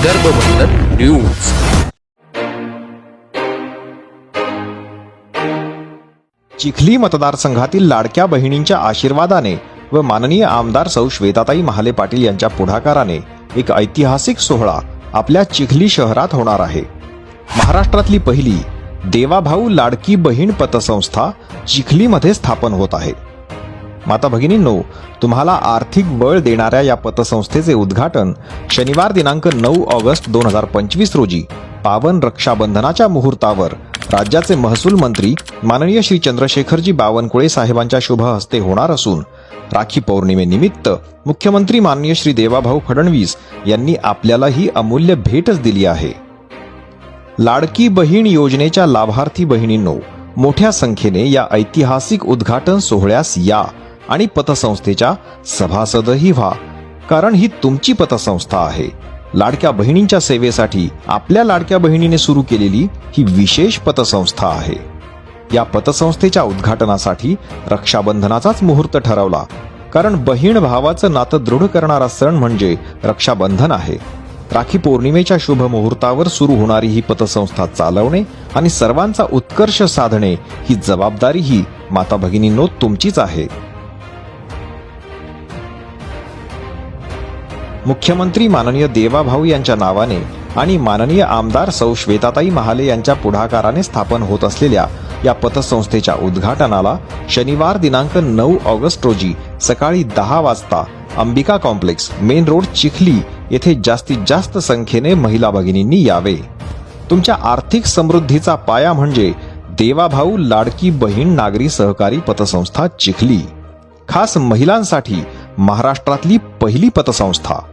विदर्भ बंदर न्यूज. चिखली मतदारसंघातील लाडक्या बहिणींच्या आशीर्वादाने व माननीय आमदार सौ श्वेताताई महाले पाटील यांच्या पुढाकाराने एक ऐतिहासिक सोहळा आपल्या चिखली शहरात होणार आहे. महाराष्ट्रातली पहिली देवाभाऊ लाडकी बहीण पतसंस्था चिखलीमध्ये स्थापन होत आहे. माता भगिनींनो तुम्हाला आर्थिक बळ देणाऱ्या या पतसंस्थेचे उद्घाटन शनिवार दिनांक नऊ ऑगस्ट दोन हजार पंचवीस रोजी पावन रक्षाबंधनाच्या मुहूर्तावर राज्याचे महसूल मंत्री माननीय श्री चंद्रशेखरजी बावनकुळे साहेबांच्या शुभ हस्ते होणार असून राखी पौर्णिमेनिमित्त मुख्यमंत्री माननीय श्री देवाभाऊ फडणवीस यांनी आपल्याला ही अमूल्य भेटच दिली आहे. लाडकी बहीण योजनेच्या लाभार्थी बहिणींनो मोठ्या संख्येने या ऐतिहासिक उद्घाटन सोहळ्यास या. आणि पतसंस्थेच्या सभासदही व्हा. कारण ही तुमची पतसंस्था आहे. लाडक्या बहिणींच्या सेवेसाठी आपल्या लाडक्या बहिणीने सुरू केलेली ही विशेष पतसंस्था आहे. या पतसंस्थेच्या उद्घाटनासाठी रक्षाबंधनाचाच मुहूर्त ठरवला. कारण बहीण भावाचं नातं दृढ करणारा सण म्हणजे रक्षाबंधन आहे. राखी पौर्णिमेच्या शुभ मुहूर्तावर सुरू होणारी ही पतसंस्था चालवणे आणि सर्वांचा उत्कर्ष साधणे ही जबाबदारी ही माता भगिनींनो तुमचीच आहे. मुख्यमंत्री माननीय देवाभाऊ यांच्या नावाने आणि माननीय आमदार सौ. श्वेताताई महाले यांच्या पुढाकाराने स्थापन होत असलेल्या या पतसंस्थेच्या उद्घाटनाला शनिवार दिनांक नऊ ऑगस्ट रोजी सकाळी दहा वाजता Ambika complex main road Chikhli येथे जास्तीत जास्त संख्येने महिला भगिनींनी यावे. तुमच्या आर्थिक समृद्धीचा पाया म्हणजे देवाभाऊ लाडकी बहीण नागरी सहकारी पतसंस्था चिखली. खास महिलांसाठी महाराष्ट्रातली पहिली पतसंस्था.